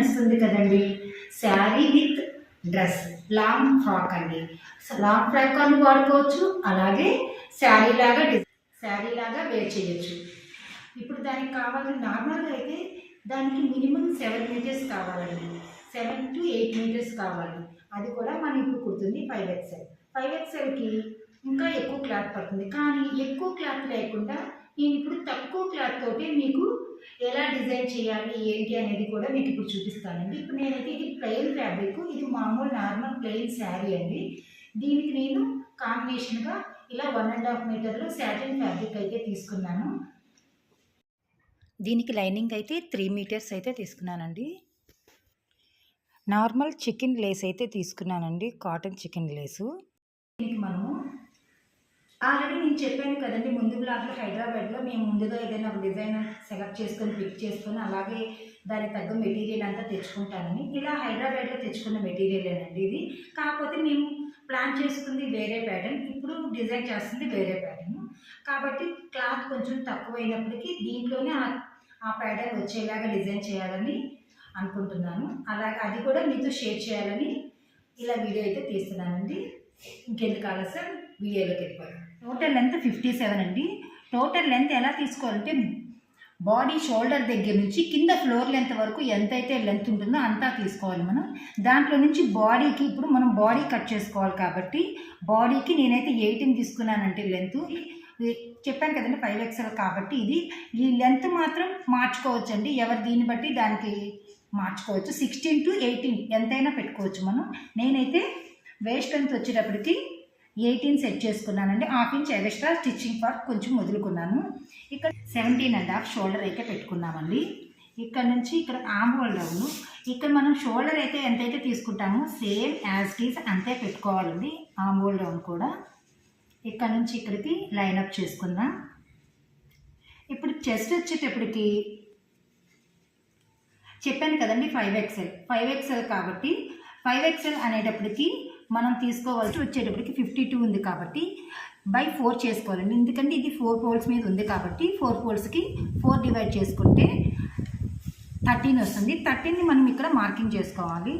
నడుస్తుంది కదండి. Sari with dress. Long frock అండి. లాంగ్ ఫ్రాక్ అని వాడుకోవచ్చు అలాగే శారీ లాగా శారీ లాగా వేర్ చేయొచ్చు. ఇప్పుడు దానికి కావాలి నార్మల్గా అయితే దానికి మినిమం సెవెన్ మీటర్స్ కావాలండి. సెవెన్ టు ఎయిట్ మీటర్స్ కావాలి. అది కూడా మనం ఇప్పుడు కుడుతుంది ఫైవ్ ఎక్స్ఎల్ ఫైవ్ ఎక్స్ఎల్కి ఇంకా ఎక్కువ క్లాత్ పడుతుంది. కానీ ఎక్కువ క్లాత్ లేకుండా నేను ఇప్పుడు తక్కువ క్లాత్ తోటి మీకు ఎలా డిజైన్ చేయాలి ఏంటి అనేది కూడా మీకు ఇప్పుడు చూపిస్తానండి. ఇప్పుడు నేనైతే ఇది ప్లెయిన్ ఫ్యాబ్రిక్ ఇది మామూలు నార్మల్ ప్లెయిన్ శారీ అండి. దీనికి నేను కాంబినేషన్గా ఇలా వన్ అండ్ హాఫ్ మీటర్లో శాటిన్ ఫ్యాబ్రిక్ అయితే తీసుకున్నాను. దీనికి లైనింగ్ అయితే త్రీ మీటర్స్ అయితే తీసుకున్నానండి. నార్మల్ చికెన్ లేస్ అయితే తీసుకున్నానండి కాటన్ చికెన్ లేసు దీనికి మనము ఆల్రెడీ నేను చెప్పాను కదండి ముందు బ్లాక్లో హైదరాబాద్లో మేము ముందుగా ఏదైనా ఒక డిజైన్ సెలెక్ట్ చేసుకొని పిక్ చేసుకొని అలాగే దానికి తగ్గ మెటీరియల్ అంతా తెచ్చుకుంటానని. ఇలా హైదరాబాద్లో తెచ్చుకున్న మెటీరియలేనండి ఇది. కాకపోతే మేము ప్లాన్ చేసుకుంది వేరే ప్యాటర్న్ ఇప్పుడు డిజైన్ చేస్తుంది వేరే ప్యాటర్న్ కాబట్టి క్లాత్ కొంచెం తక్కువైనప్పటికీ దీంట్లోనే ఆ ఆ ప్యాటర్న్ వచ్చేలాగా డిజైన్ చేయాలని అనుకుంటున్నాను. అలాగే అది కూడా మీతో షేర్ చేయాలని ఇలా వీడియో అయితే తీస్తున్నానండి. ఇంకెందుకు ఆలస్యం? వీడియోలోకి వెళ్ళిపోయాను టోటల్ లెంత్ ఫిఫ్టీ సెవెన్ అండి. టోటల్ లెంత్ ఎలా తీసుకోవాలంటే బాడీ షోల్డర్ దగ్గర నుంచి కింద ఫ్లోర్ లెంత్ వరకు ఎంతైతే లెంత్ ఉంటుందో అంతా తీసుకోవాలి మనం. దాంట్లో నుంచి బాడీకి ఇప్పుడు మనం బాడీ కట్ చేసుకోవాలి కాబట్టి బాడీకి నేనైతే ఎయిటీన్ తీసుకున్నానంటే లెంత్ చెప్పాను కదండి ఫైవ్ ఎక్స్ఎల్ కాబట్టి ఇది. ఈ లెంత్ మాత్రం మార్చుకోవచ్చు అండి ఎవరు దీన్ని బట్టి దానికి మార్చుకోవచ్చు. సిక్స్టీన్ టు ఎయిటీన్ ఎంతైనా పెట్టుకోవచ్చు మనం. నేనైతే వేస్ట్ లెంత్ వచ్చేటప్పటికి ఎయిటీన్ సెట్ చేసుకున్నానండి half inch extra stitching part కొంచెం వదులుకున్నాను. ఇక్కడ సెవెంటీన్ అండ్ హాఫ్ షోల్డర్ అయితే పెట్టుకున్నామండి. ఇక్కడ నుంచి ఇక్కడ ఆమ్ హోల్ డౌన్. ఇక్కడ మనం షోల్డర్ అయితే ఎంతైతే తీసుకుంటామో సేమ్ యాజ్ టీస్ అంతే పెట్టుకోవాలండి. ఆమ్ హోల్ డౌన్ కూడా. ఇక్కడ నుంచి ఇక్కడికి లైన్అప్ చేసుకుందాం ఇప్పుడు చెస్ట్ వచ్చేటప్పటికి చెప్పాను కదండి ఫైవ్ ఎక్సెల్ ఫైవ్ ఎక్స్ఎల్ కాబట్టి ఫైవ్ ఎక్సెల్ అనేటప్పటికి మనం తీసుకోవాల్సి వచ్చేటప్పటికి ఫిఫ్టీ టూ ఉంది కాబట్టి బై ఫోర్ చేసుకోవాలండి. ఎందుకంటే ఇది ఫోర్ పోల్స్ మీద ఉంది కాబట్టి ఫోర్ పోల్స్కి ఫోర్ డివైడ్ చేసుకుంటే థర్టీన్ వస్తుంది. థర్టీన్ని మనం ఇక్కడ మార్కింగ్ చేసుకోవాలి.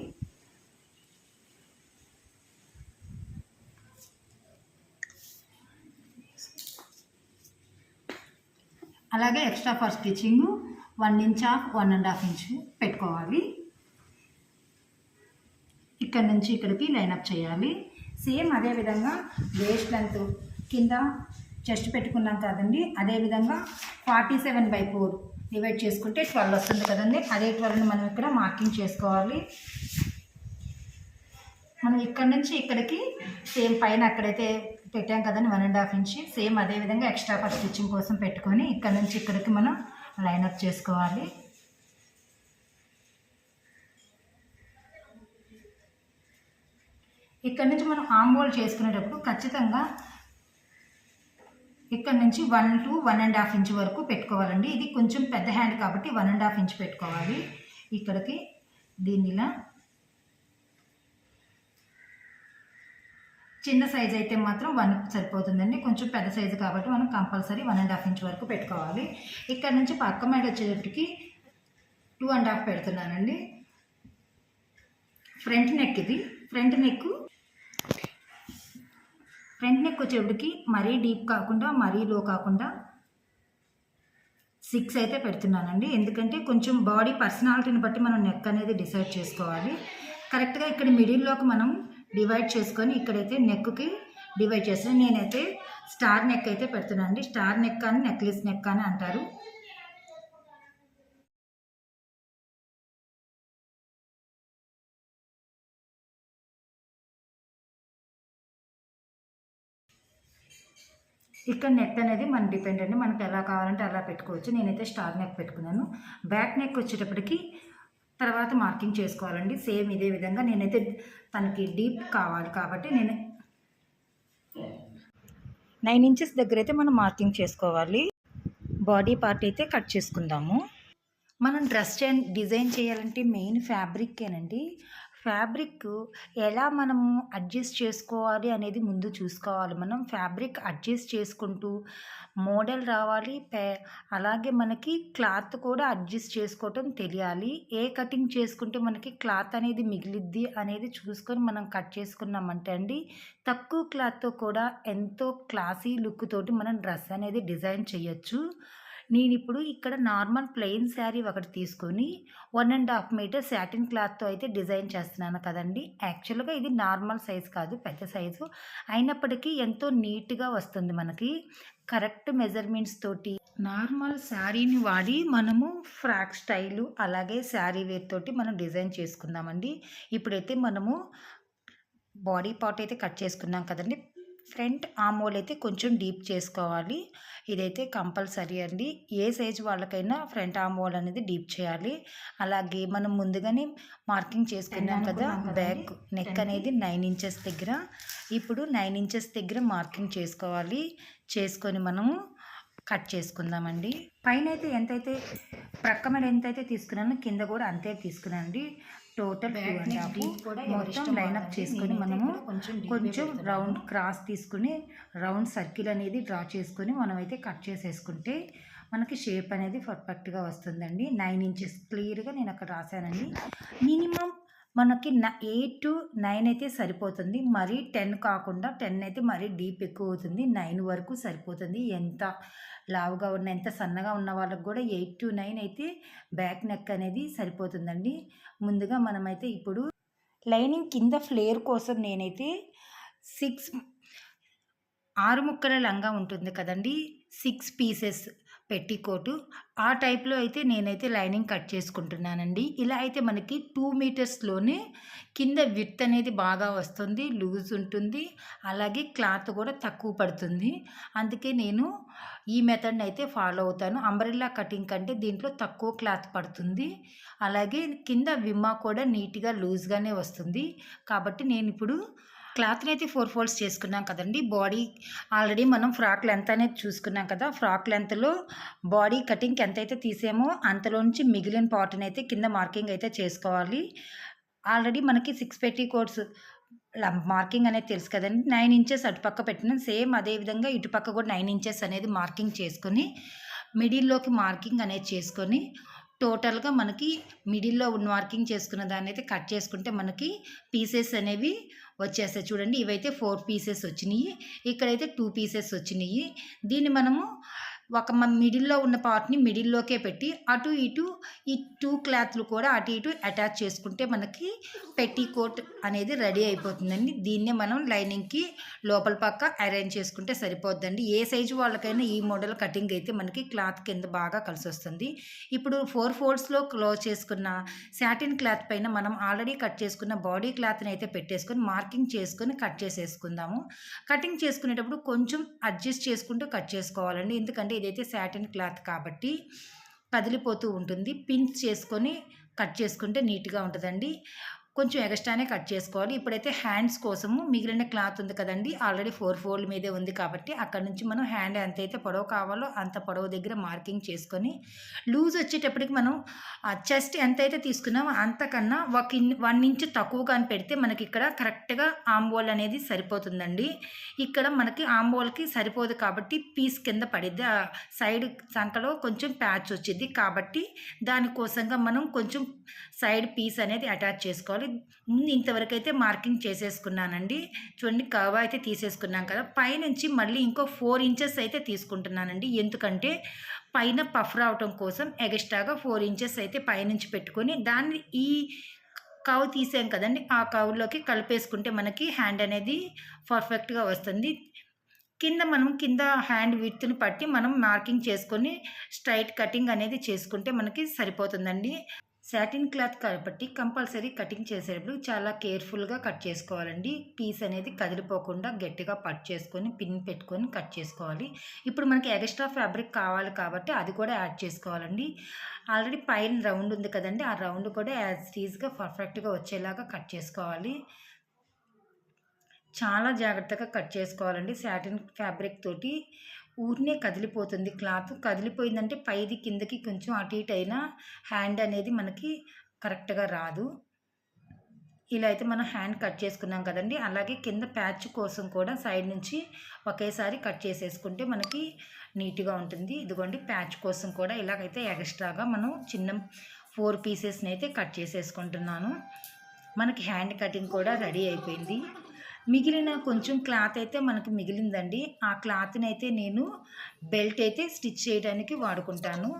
అలాగే extra for stitching one inch of one and half inch పెట్టుకోవాలి. ఇక్కడ నుంచి ఇక్కడికి లైనప్ చేయాలి. సేమ్ అదే విధంగా వేస్ట్ లెంత్ కింద చెస్ట్ పెట్టుకున్నాం కదండి. అదే విధంగా forty seven by four divide చేసుకుంటే ట్వెల్వ్ వస్తుంది కదండి. అదే ట్వెల్వ్ని మనం ఇక్కడ మార్కింగ్ చేసుకోవాలి. మనం ఇక్కడ నుంచి ఇక్కడికి సేమ్ పైన అక్కడైతే పెట్టాం కదండి one and half inch same అదే విధంగా ఎక్స్ట్రా ఫర్ స్టిచ్చింగ్ కోసం పెట్టుకొని ఇక్కడ నుంచి ఇక్కడికి మనం లైనప్ చేసుకోవాలి. ఇక్కడ నుంచి మనం ఆంబోల్ చేసుకునేటప్పుడు ఖచ్చితంగా ఇక్కడ నుంచి one to one and half inch వరకు పెట్టుకోవాలండి. ఇది కొంచెం పెద్ద హ్యాండ్ కాబట్టి వన్ అండ్ హాఫ్ ఇంచ్ పెట్టుకోవాలి. ఇక్కడికి దీనిలా చిన్న సైజ్ అయితే మాత్రం వన్ సరిపోతుందండి. కొంచెం పెద్ద సైజు కాబట్టి మనం compulsory one and half inch వరకు పెట్టుకోవాలి. ఇక్కడ నుంచి పక్క మీద వచ్చేటప్పటికి టూ అండ్ హాఫ్ పెడుతున్నానండి. ఫ్రంట్ నెక్ ఇది ఫ్రంట్ నెక్ ఫ్రంట్ నెక్ వచ్చేటికి మరీ డీప్ కాకుండా మరీ లో కాకుండా సిక్స్ అయితే పెడుతున్నానండి. ఎందుకంటే కొంచెం బాడీ పర్సనాలిటీని బట్టి మనం నెక్ అనేది డిసైడ్ చేసుకోవాలి. కరెక్ట్గా ఇక్కడ మిడిల్లోకి మనం డివైడ్ చేసుకొని ఇక్కడైతే నెక్కి డివైడ్ చేస్తాను నేనైతే స్టార్ నెక్ అయితే పెడుతున్నాను అండి స్టార్ నెక్ అని నెక్లెస్ నెక్ అని అంటారు. ఇక్కడ నెక్ అనేది మన డిపెండ్ అండి మనకి ఎలా కావాలంటే అలా పెట్టుకోవచ్చు. నేనైతే స్టార్ నెక్ పెట్టుకున్నాను. బ్యాక్ నెక్ వచ్చేటప్పటికి తర్వాత మార్కింగ్ చేసుకోవాలండి. సేమ్ ఇదే విధంగా నేనైతే తనకి డీప్ కావాలి కాబట్టి నేను నైన్ ఇంచెస్ దగ్గర అయితే మనం మార్కింగ్ చేసుకోవాలి. బాడీ పార్ట్ అయితే కట్ చేసుకుందాము. మనం డ్రెస్ చే డిజైన్ చేయాలంటే మెయిన్ ఫ్యాబ్రిక్కేనండి ఫ్యాబ్రిక్ ఎలా మనము అడ్జస్ట్ చేసుకోవాలి అనేది ముందు చూసుకోవాలి. మనం ఫ్యాబ్రిక్ అడ్జస్ట్ చేసుకుంటూ మోడల్ రావాలి. పే అలాగే మనకి క్లాత్ కూడా అడ్జస్ట్ చేసుకోవటం తెలియాలి. ఏ కటింగ్ చేసుకుంటే మనకి క్లాత్ అనేది మిగిలిద్ది అనేది చూసుకొని మనం కట్ చేసుకున్నామంటే అండి తక్కువ క్లాత్తో కూడా ఎంతో క్లాసీ లుక్ తోటి మనం డ్రెస్ అనేది డిజైన్ చేయొచ్చు. నేను ఇప్పుడు ఇక్కడ నార్మల్ ప్లెయిన్ శారీ ఒకటి తీసుకొని one and half metre satin క్లాత్తో అయితే డిజైన్ చేస్తున్నాను కదండి. యాక్చువల్గా ఇది నార్మల్ సైజ్ కాదు పెద్ద సైజు. అయినప్పటికీ ఎంతో నీట్గా వస్తుంది మనకి. కరెక్ట్ మెజర్మెంట్స్ తోటి నార్మల్ శారీని వాడి మనము ఫ్రాక్ స్టైలు అలాగే శారీ వేర్ తోటి మనం డిజైన్ చేసుకుందామండి. ఇప్పుడైతే మనము బాడీ పార్ట్ అయితే కట్ చేసుకున్నాం కదండి. ఫ్రంట్ ఆమోల్ అయితే కొంచెం డీప్ చేసుకోవాలి. ఇదైతే కంపల్సరీ అండి. ఏ సైజ్ వాళ్ళకైనా ఫ్రంట్ ఆమోల్ అనేది డీప్ చేయాలి. అలాగే మనం ముందుగానే మార్కింగ్ చేసుకున్నాం కదా బ్యాక్ నెక్ అనేది నైన్ ఇంచెస్ దగ్గర. ఇప్పుడు నైన్ ఇంచెస్ దగ్గర మార్కింగ్ చేసుకోవాలి. చేసుకొని మనము కట్ చేసుకుందామండి. పైన అయితే ఎంతైతే ప్రక్క మీద ఎంతైతే తీసుకున్నానో కింద కూడా అంతే తీసుకున్నానండి టోటల్ మొత్తం లైనప్ చేసుకొని మనము కొంచెం రౌండ్ క్రాస్ తీసుకుని రౌండ్ సర్కిల్ అనేది డ్రా చేసుకొని మనమైతే కట్ చేసేసుకుంటే మనకి షేప్ అనేది పర్ఫెక్ట్గా వస్తుందండి. నైన్ ఇంచెస్ క్లియర్గా నేను అక్కడ రాశానండి. మినిమం మనకి న ఎయిట్ టు నైన్ అయితే సరిపోతుంది మరీ టెన్ కాకుండా టెన్ అయితే మరీ డీప్ ఎక్కువ అవుతుంది నైన్ వరకు సరిపోతుంది. ఎంత లావుగా ఉన్న ఎంత సన్నగా ఉన్న వాళ్ళకి కూడా ఎయిట్ టు నైన్ అయితే బ్యాక్ నెక్ అనేది సరిపోతుందండి. ముందుగా మనమైతే ఇప్పుడు లైనింగ్ కింద ఫ్లేర్ కోసం నేనైతే సిక్స్ ఆరు ముక్కల లంగా ఉంటుంది కదండి సిక్స్ పీసెస్. పెట్టికోటు. ఆ టైప్లో అయితే నేనైతే లైనింగ్ కట్ చేసుకుంటున్నానండి. ఇలా అయితే మనకి టూ మీటర్స్లోనే కింద విత్ అనేది బాగా వస్తుంది లూజ్ ఉంటుంది. అలాగే క్లాత్ కూడా తక్కువ పడుతుంది. అందుకే నేను ఈ మెథడ్ని అయితే ఫాలో అవుతాను. అంబ్రెల్లా కటింగ్ కంటే దీంట్లో తక్కువ క్లాత్ పడుతుంది. అలాగే కింద విమ్మా కూడా నీట్గా లూజ్గానే వస్తుంది. కాబట్టి నేను ఇప్పుడు క్లాత్ని అయితే ఫోర్ ఫోల్డ్స్ చేసుకున్నాం కదండి. బాడీ ఆల్రెడీ మనం ఫ్రాక్ లెంత్ అనేది చూసుకున్నాం కదా. ఫ్రాక్ లెంత్లో బాడీ కటింగ్కి ఎంత అయితే తీసామో అంతలోంచి మిగిలిన పార్ట్ని అయితే కింద మార్కింగ్ అయితే చేసుకోవాలి. ఆల్రెడీ మనకి సిక్స్ పెట్టి కోట్స్ మార్కింగ్ అనేది తెలుసు కదండి. నైన్ ఇంచెస్ అటుపక్క పెట్టిన సేమ్ అదే విధంగా ఇటుపక్క కూడా నైన్ ఇంచెస్ అనేది మార్కింగ్ చేసుకొని మిడిల్లోకి మార్కింగ్ అనేది చేసుకొని టోటల్గా మనకి మిడిల్లో ఉన్న మార్కింగ్ చేసుకున్న దాన్ని అయితే కట్ చేసుకుంటే మనకి పీసెస్ అనేవి వచ్చేస్తాయి. చూడండి ఇవైతే ఫోర్ పీసెస్ వచ్చినాయి. ఇక్కడైతే టూ పీసెస్ వచ్చినాయి. దీన్ని మనము ఒక మిడిల్లో ఉన్న పార్ట్ని మిడిల్లోకే పెట్టి అటు ఇటు ఈ టూ క్లాత్లు కూడా అటు ఇటు అటాచ్ చేసుకుంటే మనకి పెట్టి కోట్ అనేది రెడీ అయిపోతుందండి. దీన్నే మనం లైనింగ్కి లోపల పక్క అరేంజ్ చేసుకుంటే సరిపోద్దండి. ఏ సైజు వాళ్ళకైనా ఈ మోడల్ కటింగ్ అయితే మనకి క్లాత్ కింద బాగా కలిసి వస్తుంది ఇప్పుడు ఫోర్ ఫోల్డ్స్లో క్లోజ్ చేసుకున్న శాటిన్ క్లాత్ పైన మనం ఆల్రెడీ కట్ చేసుకున్న బాడీ క్లాత్ని అయితే పెట్టేసుకొని మార్కింగ్ చేసుకొని కట్ చేసేసుకుందాము. కటింగ్ చేసుకునేటప్పుడు కొంచెం అడ్జస్ట్ చేసుకుంటూ కట్ చేసుకోవాలండి. ఎందుకంటే ఇదైతే శాటిన్ క్లాత్ కాబట్టి కదిలిపోతూ ఉంటుంది పిన్స్ చేసుకొని కట్ చేసుకుంటే నీట్గా ఉంటుందండి. కొంచెం ఎగస్ట్రానే కట్ చేసుకోవాలి. ఇప్పుడైతే హ్యాండ్స్ కోసము మిగిలిన క్లాత్ ఉంది కదండి. ఆల్రెడీ ఫోర్ ఫోల్డ్ మీదే ఉంది కాబట్టి అక్కడ నుంచి మనం హ్యాండ్ ఎంతైతే పొడవు కావాలో అంత పొడవు దగ్గర మార్కింగ్ చేసుకొని లూజ్ వచ్చేటప్పటికి మనం చెస్ట్ ఎంతైతే తీసుకున్నామో అంతకన్నా ఒక ఇన్ వన్ ఇంచ్ తక్కువగా అని పెడితే మనకి ఇక్కడ కరెక్ట్గా ఆంబోల్ అనేది సరిపోతుందండి. ఇక్కడ మనకి ఆంబోల్కి సరిపోదు కాబట్టి పీస్ కింద పడిద్ది. ఆ సైడ్ సంఖలో కొంచెం ప్యాచ్ వచ్చింది కాబట్టి దానికోసంగా మనం కొంచెం సైడ్ పీస్ అనేది అటాచ్ చేసుకోవాలి. ముందు ఇంతవరకు అయితే మార్కింగ్ చేసేసుకున్నానండి. చూడండి కవ్ అయితే తీసేసుకున్నాం కదా. పైనుంచి మళ్ళీ ఇంకో ఫోర్ ఇంచెస్ అయితే తీసుకుంటున్నానండి. ఎందుకంటే పైన పఫ్ రావటం కోసం ఎగస్ట్రాగా ఫోర్ ఇంచెస్ అయితే పైనుంచి పెట్టుకొని దాన్ని ఈ కవ్ తీసాం కదండి. ఆ కవ్లోకి కలిపేసుకుంటే మనకి హ్యాండ్ అనేది పర్ఫెక్ట్గా వస్తుంది. కింద మనం కింద హ్యాండ్ విత్ని పట్టి మనం మార్కింగ్ చేసుకొని స్ట్రైట్ కటింగ్ అనేది చేసుకుంటే మనకి సరిపోతుందండి. శాటిన్ క్లాత్ కాబట్టి కంపల్సరీ కటింగ్ చేసేటప్పుడు చాలా కేర్ఫుల్గా కట్ చేసుకోవాలండి. పీస్ అనేది కదిలిపోకుండా గట్టిగా పట్ చేసుకొని పిన్ పెట్టుకొని కట్ చేసుకోవాలి. ఇప్పుడు మనకి ఎక్స్ట్రా ఫ్యాబ్రిక్ కావాలి కాబట్టి అది కూడా యాడ్ చేసుకోవాలండి. ఆల్రెడీ పైన రౌండ్ ఉంది కదండి. ఆ రౌండ్ కూడా యాజ్ ఈజ్గా పర్ఫెక్ట్గా వచ్చేలాగా కట్ చేసుకోవాలి. చాలా జాగ్రత్తగా కట్ చేసుకోవాలండి శాటిన్ ఫ్యాబ్రిక్ తోటి. ఊరినే కదిలిపోతుంది. క్లాత్ కదిలిపోయిందంటే పైది కిందకి కొంచెం అటు ఇటు అయినా హ్యాండ్ అనేది మనకి కరెక్ట్గా రాదు. ఇలా అయితే మనం హ్యాండ్ కట్ చేసుకున్నాం కదండి. అలాగే కింద ప్యాచ్ కోసం కూడా సైడ్ నుంచి ఒకేసారి కట్ చేసేసుకుంటే మనకి నీట్గా ఉంటుంది. ఇదిగోండి ప్యాచ్ కోసం కూడా ఇలాగైతే ఎక్స్ట్రాగా మనం చిన్న ఫోర్ పీసెస్ని అయితే కట్ చేసేసుకుంటున్నాను. మనకి హ్యాండ్ కటింగ్ కూడా రెడీ అయిపోయింది. మిగిలిన కొంచెం క్లాత్ అయితే మనకు మిగిలిందండి. ఆ క్లాత్ని అయితే నేను బెల్ట్ అయితే స్టిచ్ చేయడానికి వాడుకుంటాను.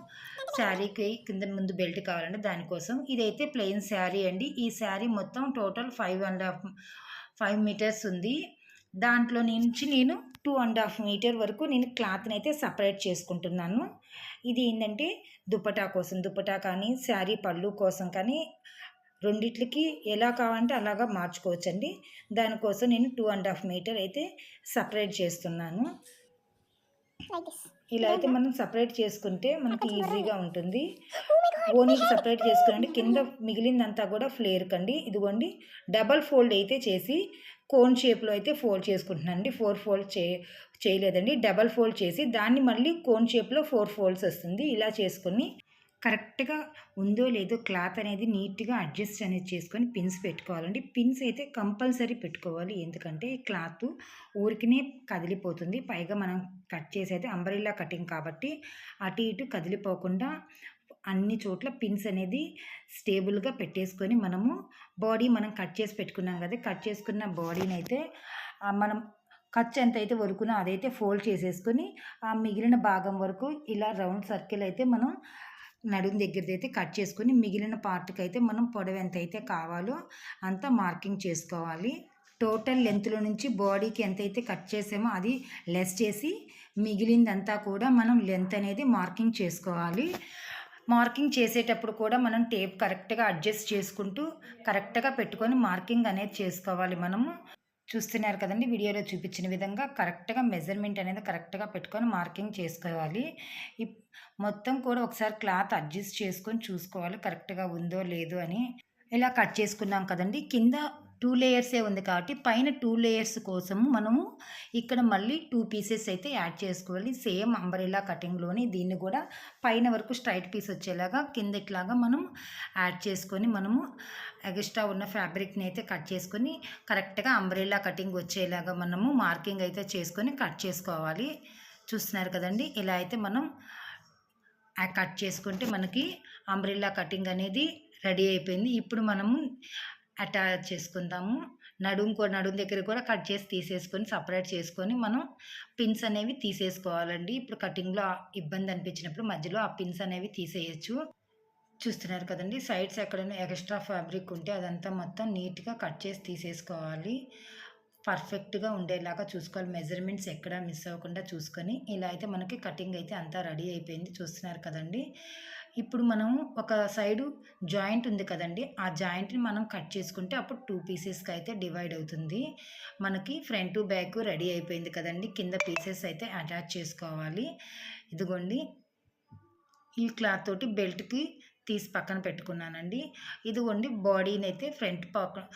శారీకి కింద ముందు బెల్ట్ కావాలంటే దానికోసం. ఇదైతే ప్లెయిన్ శారీ అండి. ఈ శారీ మొత్తం total five and half five metres ఉంది. దాంట్లో నుంచి నేను టూ అండ్ హాఫ్ మీటర్ వరకు నేను క్లాత్ని అయితే సపరేట్ చేసుకుంటున్నాను. ఇది ఏంటంటే దుపటా కోసం దుపటా కానీ శారీ పళ్ళు కోసం కానీ రెండిట్లకి ఎలా కావాలంటే అలాగా మార్చుకోవచ్చండి. దానికోసం నేను టూ అండ్ హాఫ్ మీటర్ అయితే సపరేట్ చేస్తున్నాను. ఇలా అయితే మనం సపరేట్ చేసుకుంటే మనకి ఈజీగా ఉంటుంది. ఓనీకి సపరేట్ చేసుకోండి కింద మిగిలిందంతా కూడా ఫ్లేర్ కండి. ఇదిగోండి డబల్ ఫోల్డ్ అయితే చేసి కోన్ షేప్లో అయితే ఫోల్డ్ చేసుకుంటున్నానండి. ఫోర్ ఫోల్డ్ చే చేయలేదండి. డబల్ ఫోల్డ్ చేసి దాన్ని మళ్ళీ కోన్ షేప్లో ఫోర్ ఫోల్డ్స్ వస్తుంది. ఇలా చేసుకొని కరెక్ట్గా ఉందో లేదో క్లాత్ అనేది నీట్గా అడ్జస్ట్ అనేది చేసుకొని పిన్స్ పెట్టుకోవాలండి. పిన్స్ అయితే కంపల్సరీ పెట్టుకోవాలి. ఎందుకంటే ఈ క్లాత్ ఊరికినే కదిలిపోతుంది. పైగా మనం కట్ చేసి అయితే అంబరిల్లా కటింగ్ కాబట్టి అటు ఇటు కదిలిపోకుండా అన్ని చోట్ల పిన్స్ అనేది స్టేబుల్గా పెట్టేసుకొని మనము బాడీ మనం కట్ చేసి పెట్టుకున్నాం కదా కట్ చేసుకున్న బాడీని అయితే మనం ఖర్చు ఎంత అయితే వరకునో అదైతే ఫోల్డ్ చేసేసుకొని ఆ మిగిలిన భాగం వరకు ఇలా రౌండ్ సర్కిల్ అయితే మనం నడుము దగ్గరది అయితే కట్ చేసుకొని మిగిలిన పార్ట్కి అయితే మనం పొడవు ఎంత అయితే కావాలో అంత మార్కింగ్ చేసుకోవాలి. టోటల్ లెంత్లో నుంచి బాడీకి ఎంత అయితే కట్ చేసామో అది లెస్ చేసి మిగిలిందంతా కూడా మనం లెంత్ అనేది మార్కింగ్ చేసుకోవాలి. మార్కింగ్ చేసేటప్పుడు కూడా మనం టేప్ కరెక్ట్గా అడ్జస్ట్ చేసుకుంటూ కరెక్ట్గా పెట్టుకొని మార్కింగ్ అనేది చేసుకోవాలి మనము. చూస్తున్నారు కదండి. వీడియోలో చూపించిన విధంగా కరెక్ట్గా మెజర్మెంట్ అనేది కరెక్ట్గా పెట్టుకొని మార్కింగ్ చేసుకోవాలి. ఇప్- మొత్తం కూడా ఒకసారి క్లాత్ అడ్జస్ట్ చేసుకొని చూసుకోవాలి కరెక్ట్గా ఉందో లేదో అని. ఇలా కట్ చేసుకున్నాం కదండి. కింద టూ లేయర్సే ఉంది కాబట్టి పైన టూ లేయర్స్ కోసము మనము ఇక్కడ మళ్ళీ టూ పీసెస్ అయితే యాడ్ చేసుకోవాలి. సేమ్ అంబరిలా కటింగ్లోని దీన్ని కూడా పైన వరకు స్ట్రైట్ పీస్ వచ్చేలాగా కింద ఇట్లాగా మనం యాడ్ చేసుకొని మనము ఎగస్ట్రా ఉన్న ఫ్యాబ్రిక్ని అయితే కట్ చేసుకొని కరెక్ట్గా అంబ్రెల్లా కటింగ్ వచ్చేలాగా మనము మార్కింగ్ అయితే చేసుకొని కట్ చేసుకోవాలి. చూస్తున్నారు కదండి? ఇలా అయితే మనం కట్ చేసుకుంటే మనకి అంబ్రెల్లా కటింగ్ అనేది రెడీ అయిపోయింది. ఇప్పుడు మనము అటాచ్ చేసుకుందాము. నడుము కూడా నడుము దగ్గర కూడా కట్ చేసి తీసేసుకొని సపరేట్ చేసుకొని మనం పిన్స్ అనేవి తీసేసుకోవాలండి. ఇప్పుడు కటింగ్లో ఇబ్బంది అనిపించినప్పుడు మధ్యలో ఆ పిన్స్ అనేవి తీసేయచ్చు. చూస్తున్నారు కదండి సైడ్స్ ఎక్కడైనా ఎక్స్ట్రా ఫ్యాబ్రిక్ ఉంటే అదంతా మొత్తం నీట్గా కట్ చేసి తీసేసుకోవాలి. పర్ఫెక్ట్గా ఉండేలాగా చూసుకోవాలి. మెజర్మెంట్స్ ఎక్కడ మిస్ అవ్వకుండా చూసుకొని. ఇలా అయితే మనకి కటింగ్ అయితే అంతా రెడీ అయిపోయింది. చూస్తున్నారు కదండి. ఇప్పుడు మనం ఒక సైడు జాయింట్ ఉంది కదండి ఆ జాయింట్ని మనం కట్ చేసుకుంటే అప్పుడు టూ పీసెస్కి అయితే డివైడ్ అవుతుంది. మనకి ఫ్రంట్ టు బ్యాక్ రెడీ అయిపోయింది కదండి కింద పీసెస్ అయితే అటాచ్ చేసుకోవాలి. ఇదిగోండి ఈ క్లాత్ తోటి బెల్ట్కి తీసి పక్కన పెట్టుకున్నానండి. ఇదిగోండి బాడీని అయితే ఫ్రంట్ పక్క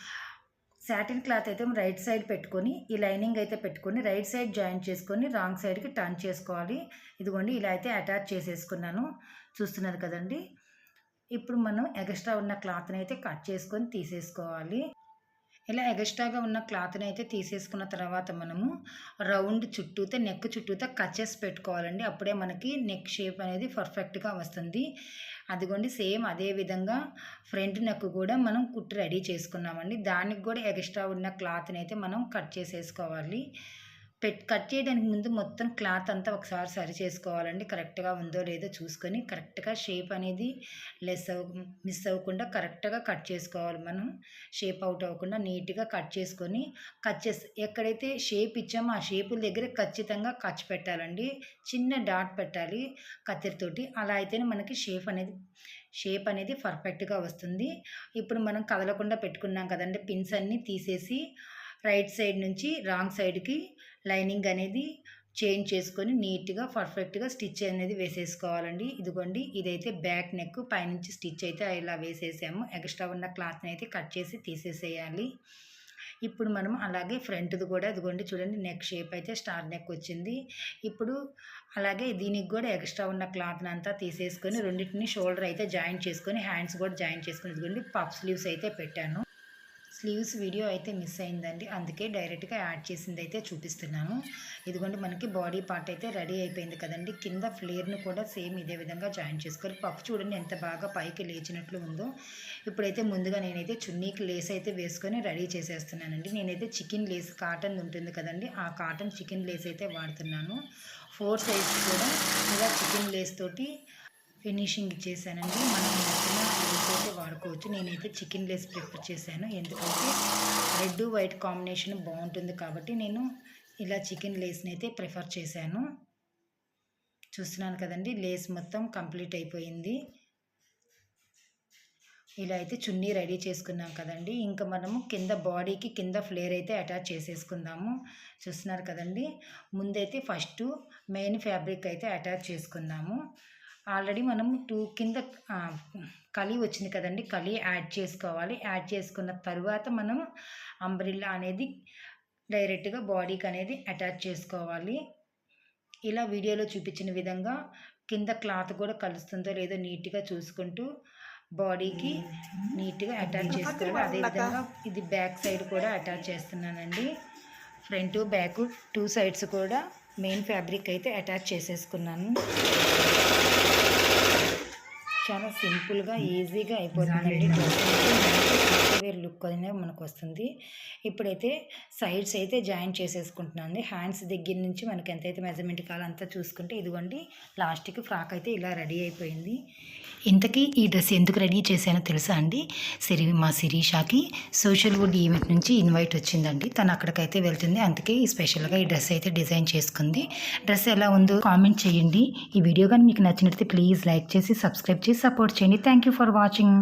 శాటిన్ క్లాత్ అయితే రైట్ సైడ్ పెట్టుకొని ఈ లైనింగ్ అయితే పెట్టుకొని రైట్ సైడ్ జాయిన్ చేసుకొని రాంగ్ సైడ్కి టర్న్ చేసుకోవాలి. ఇదిగోండి ఇలా అయితే అటాచ్ చేసేసుకున్నాను. చూస్తున్నారు కదండి. ఇప్పుడు మనం ఎగస్ట్రా ఉన్న క్లాత్ని అయితే కట్ చేసుకొని తీసేసుకోవాలి. ఇలా ఎగస్ట్రాగా ఉన్న క్లాత్ని అయితే తీసేసుకున్న తర్వాత మనము రౌండ్ చుట్టూతో నెక్ చుట్టూతో కట్ చేసి పెట్టుకోవాలండి. అప్పుడే మనకి నెక్ షేప్ అనేది పర్ఫెక్ట్గా వస్తుంది. అదిగోండి సేమ్ అదే విధంగా ఫ్రంట్ నెక్ కూడా మనం కుట్టు రెడీ చేసుకున్నామండి. దానికి కూడా ఎగస్ట్రా ఉన్న క్లాత్ని అయితే మనం కట్ చేసేసుకోవాలి. పెట్ కట్ చేయడానికి ముందు మొత్తం క్లాత్ అంతా ఒకసారి సరి చేసుకోవాలండి. కరెక్ట్గా ఉందో లేదో చూసుకొని కరెక్ట్గా షేప్ అనేది లెస్ అవ్వ మిస్ అవ్వకుండా కరెక్ట్గా కట్ చేసుకోవాలి మనం. షేప్ అవుట్ అవ్వకుండా నీట్గా కట్ చేసుకొని కట్ చేసి ఎక్కడైతే షేప్ ఇచ్చామో ఆ షేపుల దగ్గర ఖచ్చితంగా కచ్ పెట్టాలండి. చిన్న డాట్ పెట్టాలి కత్తిరితోటి. అలా అయితేనే మనకి షేప్ అనేది షేప్ అనేది పర్ఫెక్ట్గా వస్తుంది. ఇప్పుడు మనం కదలకుండా పెట్టుకున్నాం కదండి పిన్స్ అన్నీ తీసేసి రైట్ సైడ్ నుంచి రాంగ్ సైడ్కి లైనింగ్ అనేది చేంజ్ చేసుకొని నీట్గా పర్ఫెక్ట్గా స్టిచ్ అనేది వేసేసుకోవాలండి. ఇదిగోండి ఇదైతే బ్యాక్ నెక్ పైనుంచి స్టిచ్ అయితే ఇలా వేసేసాము. ఎక్స్ట్రా ఉన్న క్లాత్ని అయితే కట్ చేసి తీసేసేయాలి. ఇప్పుడు మనం అలాగే ఫ్రంట్ది కూడా ఇదిగోండి చూడండి నెక్ షేప్ అయితే స్టార్ నెక్ వచ్చింది. ఇప్పుడు అలాగే దీనికి కూడా ఎక్స్ట్రా ఉన్న క్లాత్ని అంతా తీసేసుకొని రెండింటిని షోల్డర్ అయితే జాయింట్ చేసుకొని హ్యాండ్స్ కూడా జాయింట్ చేసుకొని ఇదిగోండి పఫ్ స్లీవ్స్ అయితే పెట్టాను. స్లీవ్స్ వీడియో అయితే మిస్ అయిందండి. అందుకే డైరెక్ట్గా యాడ్ చేసింది అయితే చూపిస్తున్నాను. ఇదిగోండి మనకి బాడీ పార్ట్ అయితే రెడీ అయిపోయింది కదండి. కింద ఫ్లేర్ను కూడా సేమ్ ఇదే విధంగా జాయిన్ చేసుకోవాలి. పప్పు చూడండి ఎంత బాగా పైకి లేచినట్లు ఉందో. ఇప్పుడైతే ముందుగా నేనైతే చున్నీకి లేస్ అయితే వేసుకొని రెడీ చేసేస్తున్నానండి. నేనైతే చికెన్ లేస్ కాటన్ ఉంటుంది కదండి. ఆ కాటన్ చికెన్ లేస్ అయితే వాడుతున్నాను. ఫోర్ సైజ్ కూడా ఇలా చికెన్ లేస్ తోటి ఫినిషింగ్ ఇచ్చేసానండి. మనం నచ్చిన అయితే వాడుకోవచ్చు. నేనైతే చికెన్ లేస్ ప్రిఫర్ చేశాను. ఎందుకంటే రెడ్ వైట్ కాంబినేషన్ బాగుంటుంది కాబట్టి నేను ఇలా చికెన్ లేస్ని అయితే ప్రిఫర్ చేశాను. చూస్తున్నాను కదండి లేస్ మొత్తం కంప్లీట్ అయిపోయింది. ఇలా అయితే చున్నీ రెడీ చేసుకున్నాం కదండి. ఇంకా మనము కింద బాడీకి కింద ఫ్లేర్ అయితే అటాచ్ చేసేసుకుందాము. చూస్తున్నారు కదండి ముందైతే ఫస్ట్ మెయిన్ ఫ్యాబ్రిక్ అయితే అటాచ్ చేసుకుందాము. ఆల్రెడీ మనం టూ కింద కలి వచ్చింది కదండి. కలి యాడ్ చేసుకోవాలి. యాడ్ చేసుకున్న తర్వాత మనం అంబ్రిల్లా అనేది డైరెక్ట్గా బాడీకి అనేది అటాచ్ చేసుకోవాలి. ఇలా వీడియోలో చూపించిన విధంగా కింద క్లాత్ కూడా కలుస్తుందో లేదో నీట్గా చూసుకుంటూ బాడీకి నీట్గా అటాచ్ చేసుకోవాలి. అదేవిధంగా ఇది బ్యాక్ సైడ్ కూడా అటాచ్ చేస్తున్నానండి. ఫ్రంట్ బ్యాక్ టూ సైడ్స్ కూడా మెయిన్ ఫ్యాబ్రిక్ అయితే అటాచ్ చేసేసుకున్నాను. చాలా సింపుల్గా ఈజీగా అయిపోతుందండి. వేర్ లుక్ అనేది మనకు వస్తుంది ఇప్పుడైతే సైడ్స్ అయితే జాయిన్ చేసేసుకుంటున్నాను హ్యాండ్స్ దగ్గర నుంచి మనకి ఎంతైతే మెజర్మెంట్ కావాలో అంతా చూసుకుంటే ఇదిగోండి లాస్ట్కి ఫ్రాక్ అయితే ఇలా రెడీ అయిపోయింది. ఇంతకీ ఈ డ్రెస్ ఎందుకు రెడీ చేశానో తెలుసా అండి? సిరి మా శిరీషాకి సోషల్ వుడ్ ఈవెంట్ నుంచి ఇన్వైట్ వచ్చిందండి. తను అక్కడికైతే వెళ్తుంది. అందుకే స్పెషల్గా ఈ డ్రెస్ అయితే డిజైన్ చేసుకుంది. డ్రెస్ ఎలా ఉందో కామెంట్ చేయండి. ఈ వీడియో కానీ మీకు నచ్చినట్లయితే ప్లీజ్ లైక్ చేసి సబ్స్క్రైబ్ చేసి సపోర్ట్ చేయండి. Thank you for watching.